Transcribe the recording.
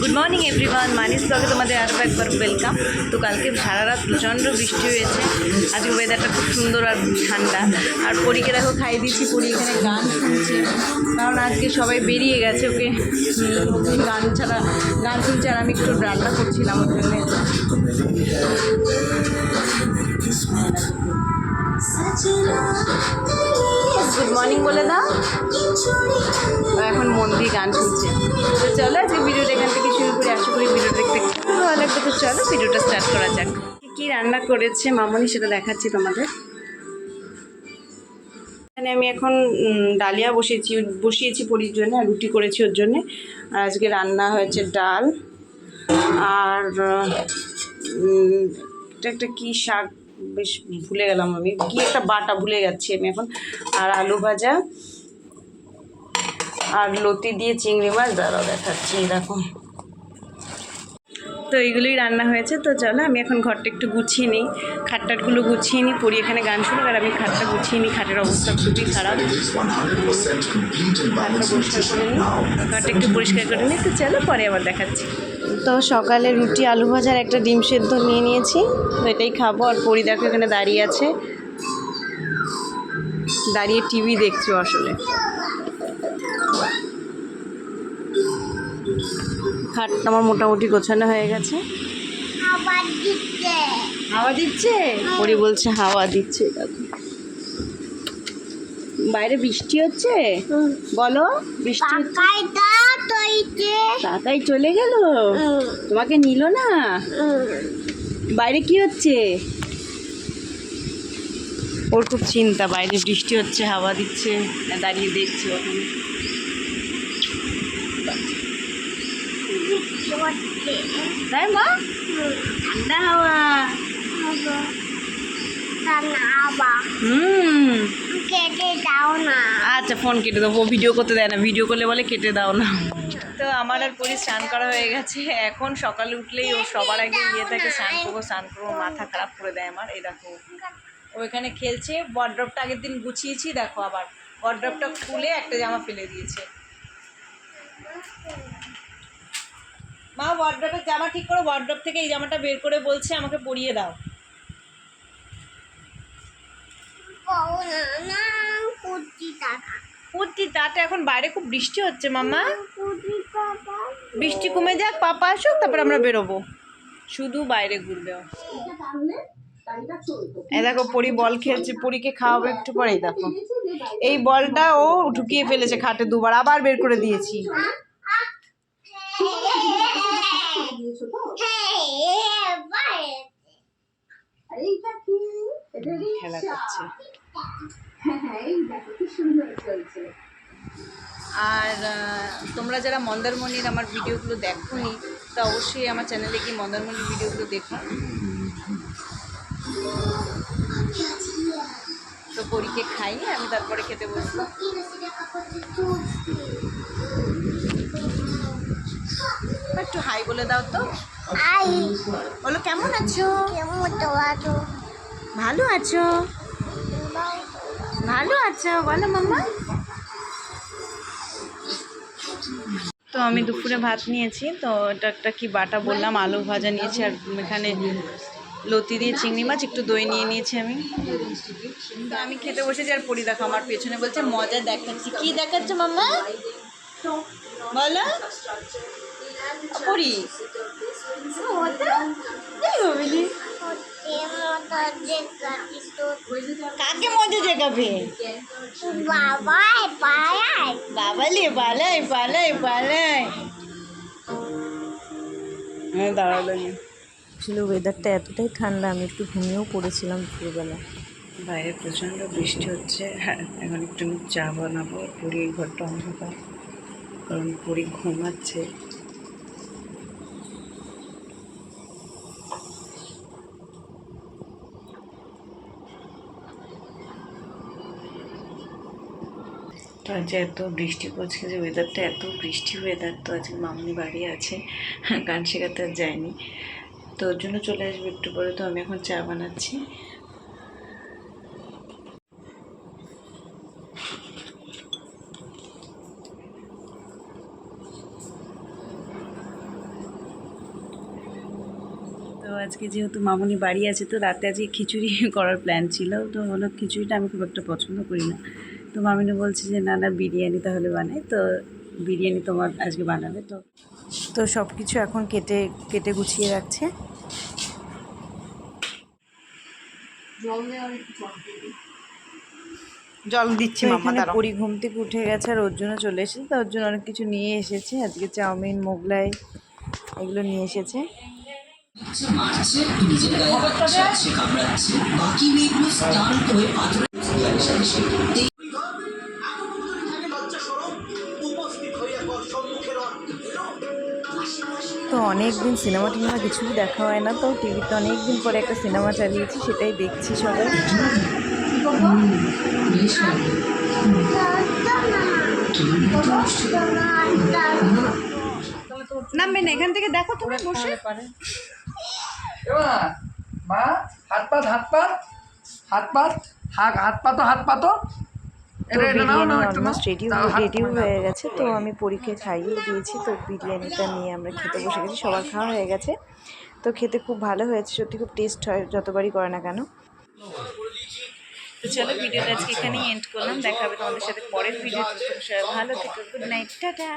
Good morning everyone মানিস ব্লগে তোমাদের আরও একবার ওয়েলকাম তো কালকে সারা রাত প্রচণ্ড বৃষ্টি হয়েছে। আজকে ওয়েদারটা খুব সুন্দর আর ঠান্ডা। আর পরীকে দেখো খাইয়ে দিয়েছি, পরি এখানে গান শুনছে। কারণ আজকে সবাই বেরিয়ে গেছে, ওকে গান ছাড়া, গান শুনছে আর আমি একটু রান্না করছিলাম ওর জন্য। গুড মর্নিং বলে দাও। এখন মন দিয়ে গান শুনছে। তো চলো আজকে ভিডিওটা এখান থেকে শুরু করে। আশা করি ভিডিওটা দেখতে খুব ভালো লাগবে। তো চলো ভিডিওটা স্টার্ট করা যাক। কী রান্না করেছে মামনি সেটা দেখাচ্ছি তোমাদের। এখানে আমি এখন ডালিয়া বসিয়েছি বসিয়েছি পরির জন্য, আর রুটি করেছি ওর জন্যে। আর আজকে রান্না হয়েছে ডাল। আর এটা একটা কী শাক? বেশ ভুলে গেলাম আমি। কি একটা বাটা ভুলে যাচ্ছি আমি এখন। আর আলু ভাজা আর লতি দিয়ে চিংড়ি মাছ। দাঁড়াও দেখাচ্ছি, দেখো। তো এইগুলোই রান্না হয়েছে। তো চলো, আমি এখন ঘরটা একটু গুছিয়ে নিই। খাটটাটগুলো গুছিয়ে নিই পড়ি এখানে গান শুনুক, আর আমি খাটটা গুছিয়ে নিই। খাটের অবস্থা খুবই খারাপ। is 100% complete and ঘরটা পরিষ্কার করে নিই। ঘরটা একটু পরিষ্কার করে নিই। তো চলো, পরে আবার দেখাচ্ছি। তো সকালে রুটি, আলু ভাজার একটা ডিম সেদ্ধ নিয়ে নিয়েছি। তো এটাই খাব। আর পরি দেখো এখানে দাঁড়িয়ে আছে। দাঁড়িয়ে টিভি দেখছ আসলে। খাটটা আমার মোটামুটি গোছানো হয়ে গেছে। হাওয়া দিচ্ছে? পরি বলছে হাওয়া দিচ্ছে দেখো বাইরে বৃষ্টি হচ্ছে? বলো বৃষ্টি কাকাই চলে গেল? তোমাকে নিল না? বাইরে কি হচ্ছে? ওর খুব চিন্তা বাইরে বৃষ্টি হচ্ছে হাওয়া দিচ্ছে দাঁড়িয়ে দেখছে। ওখানে তাই মা ঠান্ডা হাওয়া হুম কেটে দাও না আচ্ছা ফোন কেটে দেবো ভিডিও করতে দেয় না ভিডিও করলে বলে কেটে দাও না। তো আমার আর পরি স্নান করা হয়ে গেছে। এখন সকালে উঠলেই ও সবার আগে ইয়ে থাকে স্নান করব স্নান করব মাথা খারাপ করে দেয় আমার, এই দেখো। ও এখানে খেলছে ওয়ার্ড্রপটা আগের দিন গুছিয়েছি, দেখো আবার। ওয়ার্ড্রপটা খুলে একটা জামা ফেলে দিয়েছে। মা ওয়ার্ড্রপের জামা ঠিক করে ওয়ার্ড্রপ থেকে এই জামাটা বের করে বলছে, আমাকে পরিয়ে দাও। কুর্তি তাতে এখন বাইরে খুব বৃষ্টি হচ্ছে মামা বৃষ্টি কমে যাক, পাপা আসুক, তারপর আমরা বেরোবো। শুধু বাইরে ঘুরবে। এই দেখো, পরি বল খেলছে, পরীকে খাওয়াবো একটু পরেই, দেখো। এই বলটা ও ঢুকিয়ে ফেলেছে খাটে দুবার, আবার বের করে দিয়েছি। খেলা করছে। আর তোমরা যারা মন্দারমণির আমার ভিডিওগুলো দেখোনি তা অবশ্যই আমার চ্যানেলে গিয়ে মন্দারমণির ভিডিওগুলো দেখো। তো পরীকে খাই আমি তারপরে খেতে বসবো। একটু হাই বলে দাও তো। আই বলো কেমন আছো? কেমন তো আছো? ভালো আছো? ভালো আছো বলো মাম্মা। তো আমি দুপুরে ভাত নিয়েছি তো এটা একটা কি বাটা বললাম আলু ভাজা নিয়েছি আর এখানে লতি দিয়ে চিংড়ি মাছ একটু দই নিয়ে নিয়েছি আমি। তো আমি খেতে বসেছি আর পরি দেখো আমার পেছনে বলছে মজা দেখাচ্ছি। কি দেখাচ্ছে মাম্মা? বলো। পরি। এই কাকে মজা দেখাবে বাবাই পায়াই বাবালে পালাই পালাই পালাই। হ্যাঁ দাঁড়াল আসলে ওয়েদারটা এতটাই ঠান্ডা আমি একটু ঘুমিয়েও পড়েছিলাম দুপুরবেলা। বাইরে প্রচণ্ড বৃষ্টি হচ্ছে। হ্যাঁ এখন একটু চা বানাবো পুরী ঘরটা অন্ধকার। কারণ পুরী ঘুমাচ্ছে। তো আজ এত বৃষ্টি পড়ছে, যে ওয়েদারটা এত বৃষ্টি ওয়েদার তো আজকে মামনি বাড়ি আছে গান শেখাতে আর যায়নি। তো ওর জন্য চলে আসবে একটু পরে, তো আমি এখন চা বানাচ্ছি। আজকে যেহেতু মামুনি বাড়ি আছে তো রাতে আজকে খিচুড়ি করার প্ল্যান ছিল। তো হলো খিচুড়িটা আমি খুব একটা পছন্দ করি না। তো মামিনি বলছে যে না না বিরিয়ানি তাহলে বানাই। তো বিরিয়ানি তোমার আজকে বানাবে তো। তো সব কিছু এখন কেটে কেটে গুছিয়ে রাখছে। জল দিচ্ছি এখানে পরি ঘুম থেকে উঠে গেছে আর ওর জন্য চলে এসেছে। তো ওর জন্য অনেক কিছু নিয়ে এসেছে। আজকে চাউমিন মোগলাই এগুলো নিয়ে এসেছে। মারছে নিজের গায়ে হাতছে কামড়াচ্ছে বাকি মেয়েগুলো স্নান করে পাথরে সাথে সাথে তো অনেক দিন সিনেমা টিনেমা কিছুই দেখা হয় না তো টিভিতে অনেক দিন পরে একটা সিনেমা চালিয়েছি সেটাই দেখছি সবাই। নামবে না এখান থেকে দেখো তুমি বসে। এবার মা হাত পাত হাত পাত হাত পাত হাত হাত পাতো হাত পাতো তো। এটা এটা নাও বিরিয়ানি নাও। একটু রেডি রেডিও হয়ে গেছে তো আমি পরীক্ষায় খাইয়ে দিয়েছি তো বিরিয়ানিটা নিয়ে আমরা খেতে বসে গেছি সবার খাওয়া হয়ে গেছে। তো খেতে খুব ভালো হয়েছে সত্যি খুব টেস্ট হয় যতবারই করে না কেন। তো চলো ভিডিওটা আজকে এখানেই এন্ড করলাম দেখা হবে তোমাদের সাথে পরের ভিডিও ভালো থেকো গুড নাইট টাটা।